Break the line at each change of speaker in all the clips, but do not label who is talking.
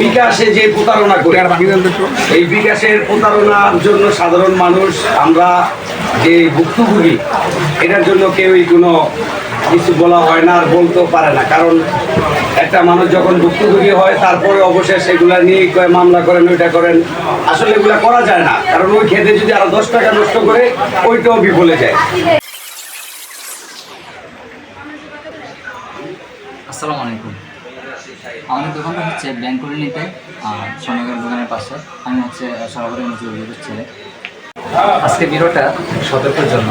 বিকাশে যে প্রতারণা করে এই বিকাশের প্রতারণার জন্য সাধারণ মানুষ আমরা যে ভুক্তভোগী এটার জন্য কেউই কোনো কিছু বলা হয় না আর বলতেও পারে না। কারণ একটা মানুষ যখন ভুক্তভোগী হয় তারপরে অবশেষে সেগুলা নিয়ে কয় মামলা করেন ওইটা করেন। আসলে এগুলো করা যায় না। কারণ ওই খেতে যদি আরও দশ টাকা নষ্ট করে ওইটাও বিফলে যায়।
আসসালামু আলাইকুম। আমাদের দোকানটা হচ্ছে ব্যাংকুলিনিতে সোনাগার দোকানের পাশে। আমি হচ্ছে সরাবরের মজুর ছেলে। আজকে ভিডিওটা সতর্কের জন্য।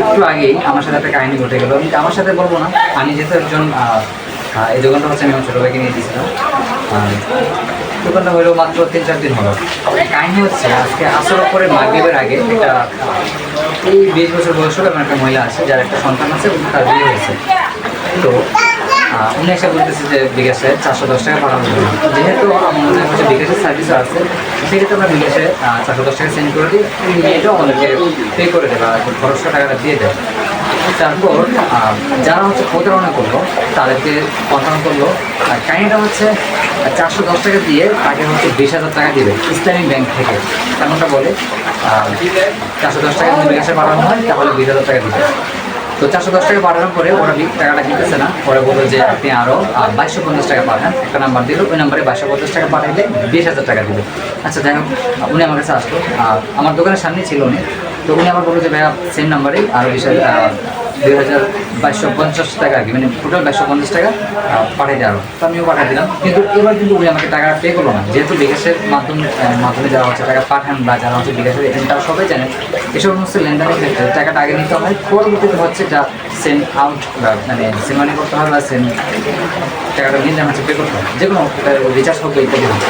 একটু আগেই আমার সাথে একটা কাহিনী ঘটে গেল। আমি আমার সাথে বলব না। আমি যেহেতু একজন এই দোকানটা হচ্ছে আমি আমার ছোটো ভাইকে নিয়ে দিয়েছিলাম দোকানটা হলো মাত্র তিন চার দিন হলো। কাহিনী হচ্ছে আজকে আসর পরে মাগরীবের আগে একটা, এই বিশ বছর বয়স হলো আমার একটা মহিলা আছে, যার একটা সন্তান আছে তার বিয়ে হয়েছে। তো উনি এসে বলতেছে যে বিকাশে চারশো দশ টাকা জন্য যেহেতু আমাদের হচ্ছে বিকাশের সার্ভিসও আছে, সেক্ষেত্রে আমরা বিকাশে চারশো দশ টাকা সেন্ড করে দিই এই মেয়েটাও আমাদেরকে পে করে দেবে, আর খরচটা টাকাটা দিয়ে দেয় তারপর যারা হচ্ছে প্রতারণা করল, তাদেরকে কনফার্ম করল, আর কাহিনিটা হচ্ছে, চারশো দশ টাকা দিয়ে তাকে হচ্ছে বিশ হাজার টাকা দিবে ইসলামী ব্যাংক থেকে। তেমনটা বলে চারশো দশ টাকা যদি বিকাশে পাঠানো হয়, তাহলে বিশ হাজার টাকা দিবে। তো চারশো দশ টাকা পাঠানোর পরে ওরা টাকাটা দিতেছে না। পরে বলল যে আপনি আরও বাইশশো পঞ্চাশ টাকা পাঠান। একটা নাম্বার দিল, ওই নাম্বারে বাইশশো পঞ্চাশ টাকা পাঠাইলে বিশ হাজার টাকা দিল। আচ্ছা যাই হোক, উনি আমার কাছে আসলো। আর আমার দোকানের সামনে ছিল উনি। তো উনি আমার বলল যে ভাইয়া সেম নাম্বারেই আরও বিশ দুই হাজার বাইশশো পঞ্চাশ টাকা আর কি মানে টোটাল বাইশশো পঞ্চাশ টাকা পাঠিয়ে দেওয়া তো আমিও পাঠিয়ে দিলাম। কিন্তু এবার কিন্তু উনি আমাকে টাকা পে করল না। যেহেতু বিকাশের মাধ্যমে মাধ্যমে যারা হচ্ছে টাকা পাঠান বা যারা হচ্ছে বিকাশের এজেন্ট তারা সবাই জানেন এসব সমস্ত লেনদেনের ক্ষেত্রে টাকাটা আগে নিতে হয়। পরবর্তীতে হচ্ছে যা সেন্ড আউট বা মানে সেমানি করতে হয় বা সেন্ড টাকাটা নিয়ে হচ্ছে পে করতে হয়। যে কোনো রিচার্জ হোক ইত্যাদি হোক।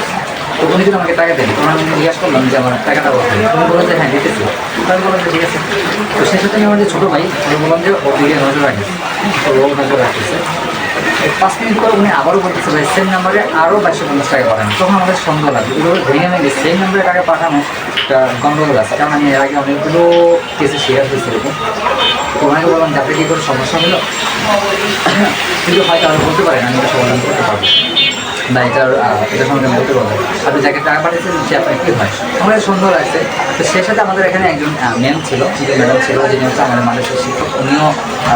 তো কিন্তু আমাকে টাকা দেন তখন আমি জিজ্ঞাসা করলাম যে আমার টাকাটা তুমি বলল যে হ্যাঁ দিতেছি। তো আমি বললাম যে ঠিক আছে। তো আমি আমার যে ছোটো ভাই, আমি বললাম যে দিকে নজর রাখিস তো ও নজর রাখতেছে। পাঁচ মিনিট পর উনি আবারও বলতেছে, ভাই সেম নাম্বারে আরও বাইশশো পঞ্চাশ টাকা পাঠানো। তখন আমাদের সন্দেহ লাগবে এগুলো ভেঙে ভেঙে সেম নাম্বারে টাকা পাঠানো একটা গন্ডগোল আছে। কারণ আমি এর আগে অনেকগুলো কেসে শেয়ার হয়েছে এরকম। ওনাকে বললাম যে আপনি কী করে সমস্যা হলো? কিন্তু হয়তো আমি বলতে পারেন আমি সমাধান করতে পারব। বা এটার এটা সম্বন্ধে বলতে পারব আপনি যাকে টাকা পাঠিয়েছেন, সে আপনার কী হয়? আমাদের সুন্দর লাগছে। তো সে সাথে আমাদের এখানে একজন ম্যাম ছিল ম্যাডাম ছিল, যিনি হচ্ছে আমাদের মানুষের শিক্ষক, উনিও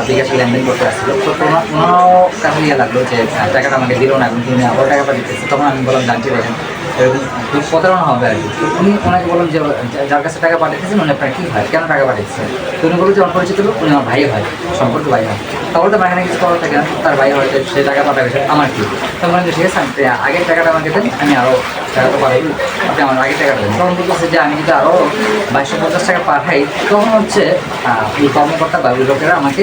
বিকাশে লেনদেন করতে আসছিল। তো ওনা- ওনারও কাছে ইয়ে লাগল যে টাকাটা আমাকে দিল না এবং তিনি আবার টাকা পাঠিয়েছে। তখন আমি বললাম, জানতে দেখেন এরকম প্রতারণা হবে আর কি। উনি, ওনাকে বললাম যে যার কাছে টাকা পাঠিয়েছেন, উনি আপনার কী হয়? কেন টাকা পাঠিয়েছেন? তো উনি বলল যে আমার পরিচিত লোক, উনি আমার ভাই হয়, সম্পর্ক ভাই হয়। তাহলে তো এখানে কিছু করার থাকে না। তার ভাই হয়তো সে টাকা পাঠাবে আমার কি? তো বললাম ঠিক আছে, আপনি আগের টাকাটা আমাকে দেন, আমি আরও টাকা তো পাঠাই, আপনি আমার আগের টাকাটা দেন। তখন বলতেছে যে, আমি যদি আরও বাইশশো পঞ্চাশ টাকা পাঠাই, তখন হচ্ছে ওই কর্মকর্তা বা লোকেরা আমাকে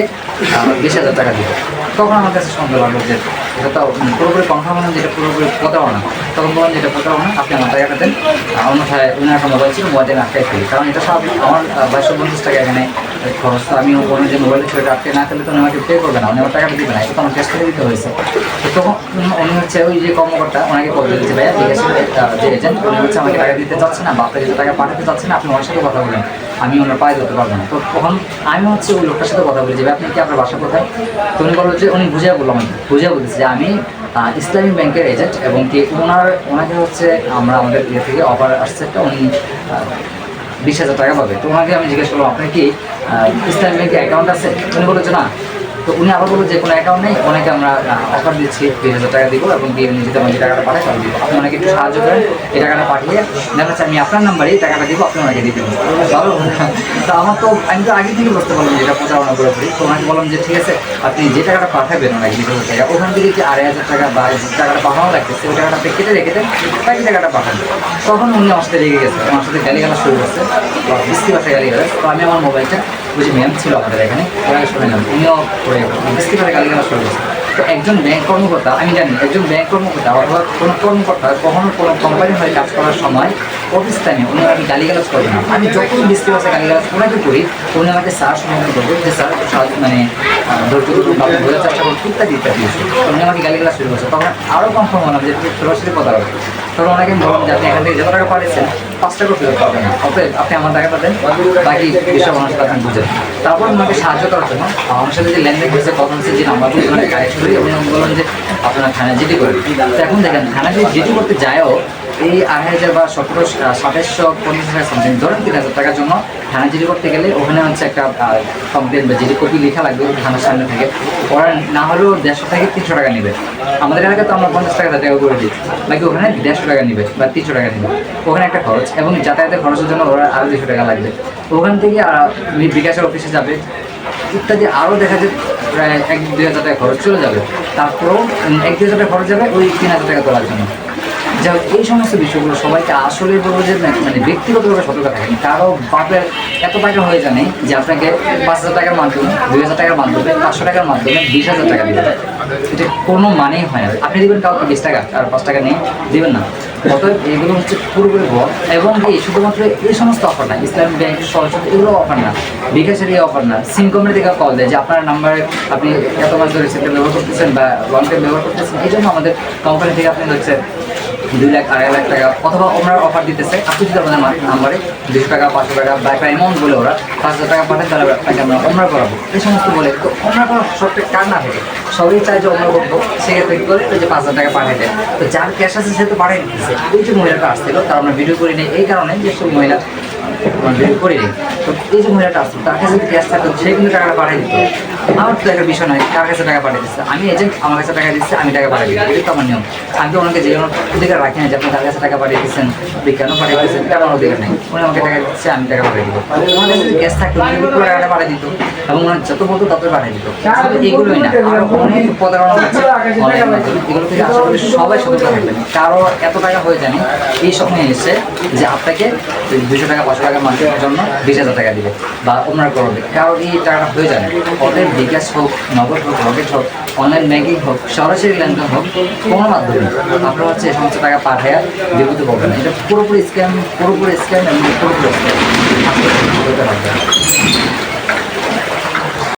বিশ হাজার টাকা দিবে। তখন আমার কাছে সন্দেহ লাগল যে, এটা তো পুরোপুরি কনফার্ম হলাম যে এটা পুরোপুরি প্রতারণা। তখন বললাম যে, এটা প্রতারণা, আপনি আমার টাকাটা দেন। অন্যথায় উনি একটা মোবাইল ছিল, মোবাইল দিয়ে আটকাই ফেলি। কারণ এটা সব আমার বাইশশো পঞ্চাশ টাকা এখানে খরচ তো আমি ওখানে যে মোবাইল এটা আটকে না ফেলে তো আমাকে পে করবে না উনি আমার টাকাটা দিবে না এটা তো আমার ক্যাশ করে দিতে হয়েছে। তো তখন উনি- হচ্ছে ওই যে কর্মকর্তা ওনাকে কল দিয়েছে ভাইয়া আহ, যে এজেন্ট উনি হচ্ছে আমাকে টাকা দিতে চাচ্ছে না বা আপনাকে টাকা পাঠাতে চাচ্ছে না আপনি ওনার সাথে কথা বলেন আমি ওনার পায়ে ধরতে পারব না। তো তখন আমি হচ্ছে ওই লোকটার সাথে কথা বলি যে আপনি কি আপনার বাসা কোথায়? তো উনি বলল যে উনি বুঝিয়ে বললাম বুঝিয়ে বলতেছে যে আমি ইসলামী ব্যাংকের এজেন্ট এবং কি ওনার ওনাকে হচ্ছে আমরা আমাদের ইয়ে থেকে অফার আসছে একটা উনি বিশ হাজার টাকা পাবে। তোমাকে আমি জিজ্ঞেস করলাম, আপনার কি ইসলাম ব্যাংকে অ্যাকাউন্ট আছে? উনি বলেছে না। তো উনি আবার বলল যে, কোনো অ্যাকাউন্ট নেই ওনাকে আমরা অফার দিচ্ছি বিশ হাজার টাকা দিব এবং দিয়ে যদি আমার যে টাকাটা পাঠায় তাহলে দিব। আপনি ওনাকে একটু সাহায্য করেন, এই টাকাটা পাঠিয়ে দেখা যাচ্ছে আমি আপনার নাম্বারে এই টাকাটা দিব, আপনি ওনাকে দেবেন ভালো তো আমার তো, আমি তো আগে থেকে বুঝতে পারলাম যেটা প্রচারণা করে ফেলি। তো ওনাকে বললাম যে, ঠিক আছে, আপনি যে টাকাটা পাঠাবেন ওনাকে বিশ হাজার টাকা, ওখান থেকে কি আড়াই হাজার টাকা বা টাকাটা পাঠানো লাগতেছে, ওই টাকাটা আপনি কেটে রেখে দেন, বাকি টাকাটা পাঠান। তখন উনি আমার সাথে রেগে গেছে, আমার সাথে গালি গালা শুরু করছে বৃষ্টি ভাষায় গালি গালা তো আমি আমার মোবাইলটা যে ম্যাম ছিল আমাদের এখানে ওরা শুনলাম উনিও করে শুরু করছে তো একজন ব্যাংক কর্মকর্তা, আমি জানি একজন ব্যাংক কর্মকর্তা অথবা কোনো কর্মকর্তা কখনো কোনো কোম্পানির হয়ে কাজ করার সময় অফিস টাইমে উনি আমাকে গালিগালাজ করবে না। আমি যখন বৃষ্টি ভাষায় গালিগালাজ ওনাকে করি, উনি আমাকে স্যার সম্বোধন করবে যে, স্যার মানে ধরুন আপনি বোঝার চেষ্টা করুন, ইত্যাদি ইত্যাদি। উনি আমাকে গালিগালাজ শুরু করছে। তখন আরও কনফার্ম হলাম যে সরাসরি কথা হবে তখন অনেকে বলেন যে, আপনি এখান থেকে যত টাকা পাঠিয়েছেন, পাঁচ টাকা ফেরত পাবেন না। অতএব আপনি আমার টাকাটা দেন বাকি বিষয় মানুষ আপনি বুঝেন তারপর ওনাকে সাহায্য করার জন্য, আমার সাথে যে লেনদেন হয়েছে তখন হচ্ছে যে নাম্বারগুলো ওনাকে কালেক্ট করি এবং উনি বললেন যে, আপনারা থানায় জিডি করেন। তো এখন দেখেন, থানায় যদি জিডি করতে যায়ও এই আড়াই হাজার বা সতেরো সাতাশশো পঞ্চাশ হাজার সামথিং ধরেন তিন হাজার টাকার জন্য থানা জিডি করতে গেলে ওখানে হচ্ছে একটা কমপ্লেন বা জিডি কপি লেখা লাগবে থানার সামনে থেকে। ওরা না হলেও দেড়শো থেকে তিনশো টাকা নেবে। আমাদের এলাকায় তো আমরা পঞ্চাশ টাকা টাকা করে দিই। বাকি ওখানে দেড়শো টাকা নেবে বা তিনশো টাকা নেবে। ওখানে একটা খরচ এবং যাতায়াতের খরচের জন্য ওরা আরও দুশো টাকা লাগবে। ওখান থেকে বিকাশের অফিসে যাবে, ইত্যাদি আরও দেখা যায় প্রায় এক দুই হাজার টাকা খরচ চলে যাবে। তারপরেও এক দুই হাজার টাকা খরচ যাবে, ওই তিন হাজার টাকা তোলার জন্য। যাই এই সমস্ত বিষয়গুলো সবাইকে আসলে বলব যে মানে ব্যক্তিগতভাবে সতর্ক থাকেন। কারও বাপের এত টাকা হয়ে জানে যে আপনাকে পাঁচ হাজার টাকার মাধ্যমে, দুই হাজার টাকার মাধ্যমে, পাঁচশো টাকার মাধ্যমে বিশ হাজার টাকা দিবেন। এটা কোনো মানেই হয় না। আপনি দিবেন কাউকে বিশ টাকা আর পাঁচ টাকা নেই, দিবেন না। অতএব এগুলো হচ্ছে পুরোপুরি ভুল এবং কি, শুধুমাত্র এই সমস্ত অফার না ইসলাম ব্যাংক সরস্বতী এগুলো অফার না। বিকাশের এই অফার না। সিম কোম্পানি থেকে কল দেয় যে, আপনার নাম্বারে আপনি এত মাস ধরে সেটা ব্যবহার করতেছেন বা লং টাইম ব্যবহার করতেছেন, এই জন্য আমাদের কোম্পানি থেকে আপনি হচ্ছে দুই লাখ, আড়াই লাখ টাকা অথবা ওনারা অফার দিতেছে। আপনি যদি আমাদের নাম্বারে দুশো টাকা, পাঁচশো টাকা, বা একটা অ্যামাউন্ট বলে ওরা পাঁচ হাজার টাকা পাঠান তাহলে আপনাকে আমরা অমরা করাবো। এই সমস্ত বলে, তো অমরা করার সবটা কার না থাকে? সবাই চায় যে অমরা করব, সেক্ষেত্রে কি করে? ওই যে পাঁচ হাজার টাকা পাঠিয়ে দেয়। তো যার ক্যাশ আছে, সে তো পাঠিয়ে দিতেছে। ওই যে মহিলাটা আসছিল, তার আমরা ভিডিও করি নেই, এই কারণে যে সব মহিলা ভিডিও করি নেই তো এই যে মহিলাটা আসছিল, তার কাছে ক্যাশ থাকতো, সে কিন্তু টাকাটা পাঠিয়ে দিত। আমার তো একটা বিষয় নয়, কার কাছে টাকা পাঠিয়ে দিচ্ছে? আমি এজেন্ট আমার কাছে টাকা দিচ্ছে, আমি টাকা পাঠিয়ে এটাই তো আমার নিয়ম। আমি ওনাকে যে অধিকার রাখি না যে আপনি তার কাছে টাকা পাঠিয়ে দিচ্ছেন কেন পাঠিয়ে দিচ্ছেন, এটা আমার অধিকার নেই। উনি আমাকে টাকা দিচ্ছে, আমি টাকা পাঠিয়ে দিব। ওনার কাছে ক্যাশ থাকতো উনি পুরো টাকাটা পাঠিয়ে দিত, এবং ওনার যত বলতো ততই পাঠিয়ে দিত। শুধু এইগুলোই না, আরও অনেক প্রতারণা হচ্ছে এগুলো থেকে আশা করি সবাই সতর্ক থাকবেন। কারও এত টাকা হয়ে জানি এই সময় এসে যে আপনাকে দুশো টাকা, পাঁচশো টাকা মাসের জন্য বিশ হাজার টাকা দিবে, বা ওনার করবে, কারও এই টাকাটা হয়ে জানে ওদের বিকাশ হোক, নগদ হোক রকেট হোক অনলাইন ব্যাঙ্কিং হোক, সরাসরি লেনদেন হোক, কোনো মাধ্যমে আপনারা হচ্ছে এই সমস্ত টাকা পাঠায় বিপদে পড়বেন এটা পুরোপুরি স্ক্যাম পুরোপুরি স্ক্যাম এবং পুরোপুরি স্ক্যাম